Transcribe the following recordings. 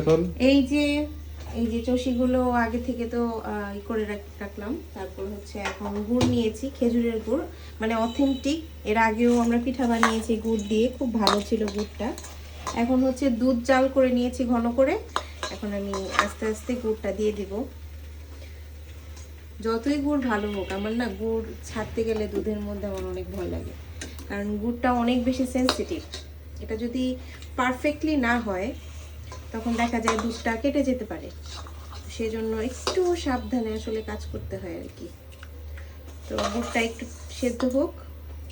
এখন? এই যে এই যে চষিগুলো আগে থেকে তো করে রাখলাম। তারপর হচ্ছে এখন গুড় নিয়েছি, খেজুরের গুড়। মানে অথেন্টিক এর আগেও আমরা পিঠা বানিয়েছি গুড় দিয়ে, খুব ভালো ছিল গুড়টা। এখন হচ্ছে দুধ জাল করে নিয়েছি ঘন করে। এখন আমি আস্তে আস্তে গুড়টা দিয়ে দিব। যতই গুড় ভালো হোক, আমার না গুড় ছাড়তে গেলে দুধের মধ্যে আমার অনেক ভয় লাগে। কারণ গুড়টা অনেক বেশি সেনসিটিভ এটা যদি পারফেক্টলি না হয় তখন দেখা যায় দুধটা কেটে যেতে পারে। সেই জন্য একটু সাবধানে আসলে কাজ করতে হয় আর কি। তো গুড়টা একটু সেদ্ধ হোক,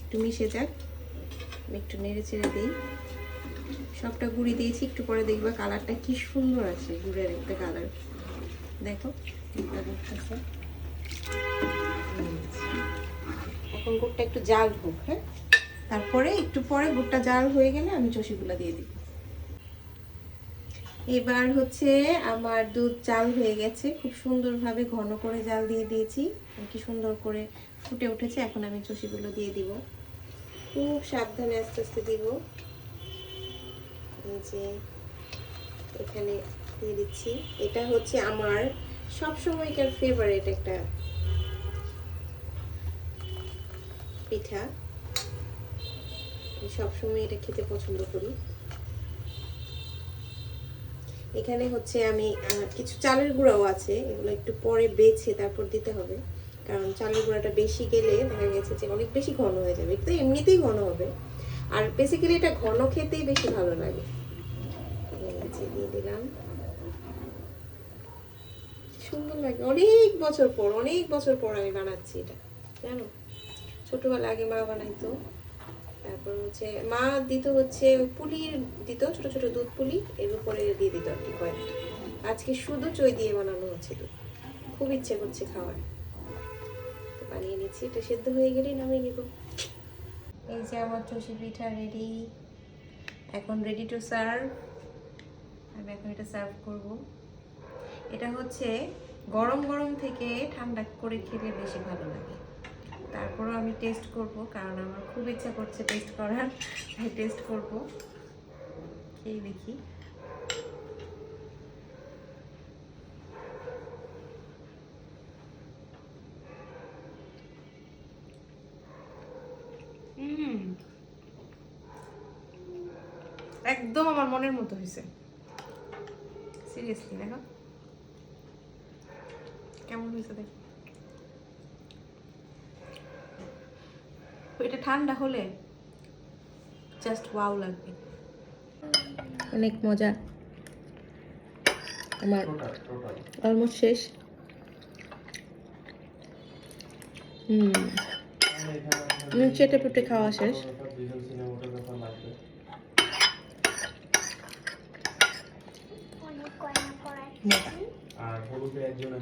একটু মিশে যাক একটু নেড়ে চেড়ে দিই। সবটা গুঁড়ি দিয়েছি, একটু পরে দেখবে কালারটা কি সুন্দর আছে, গুড়ের একটা কালার। দেখো। এখন গুড়টা একটু জাল হোক হ্যাঁ? তারপরে একটু পরে গুড়টা জাল হয়ে গেলে আমি চষিগুলো দিয়ে দিব। এবার হচ্ছে আমার দুধ জাল হয়ে গেছে। খুব সুন্দরভাবে ঘন করে জাল দিয়ে দিয়েছি। কি সুন্দর করে ফুটে উঠেছে। এখন আমি চষিগুলো দিয়ে দিব। খুব সাবধানে আস্তে আস্তে দিব। যে এখানে দিয়ে দিচ্ছি। এটা হচ্ছে আমার সব সময়কার ফেভারিট একটা পিঠা। সবসময় এটা খেতে পছন্দ করি। এখানে হচ্ছে আমি কিছু চালের গুঁড়াও আছে, এগুলো একটু পরে বেছে তারপর দিতে হবে। কারণ চালের গুঁড়াটা বেশি গেলে দেখা গেছে যে অনেক বেশি ঘন হয়ে যাবে তো এমনিতেই ঘন হবে। আর বেসিক্যালি এটা ঘন খেতেই বেশি ভালো লাগে। দিয়ে দিলাম। সুন্দর লাগে, অনেক বছর পর, অনেক বছর পর আমি বানাচ্ছি এটা, জানো? ছোটবেলা আগে মা বানাইতো। তারপর হচ্ছে মা দিত হচ্ছে পুলির দিত, ছোট ছোট দুধ পুলি, এর উপরে দিয়ে দিত আর কি কয়েকটা আজকে শুধু চই দিয়ে বানানো হচ্ছিল। খুব ইচ্ছে করছে খাওয়ার। তো বানিয়ে নিচ্ছি, এটা সেদ্ধ হয়ে গেলেই নামিয়ে নিব। এই যে আমার চষি পিঠা রেডি এখন রেডি টু সার্ভ আমি এখন এটা সার্ভ করব। এটা হচ্ছে গরম গরম থেকে ঠান্ডা করে খেলে বেশি ভালো লাগে। তারপরও আমি টেস্ট করব, কারণ আমার খুব ইচ্ছা করছে টেস্ট করার, তাই টেস্ট করব। এই দেখি। একদম আমার মনের মতো হয়েছে। সিরিয়াসলি দেখো। কেমন হয়েছে দেখো? এটা ঠান্ডা হলে জাস্ট ওয়াও লাগবে। অনেক মজা। আমার অলমোস্ট শেষ। হুম। চেটে পুটে খাওয়া শেষ। আর হলুদে একজন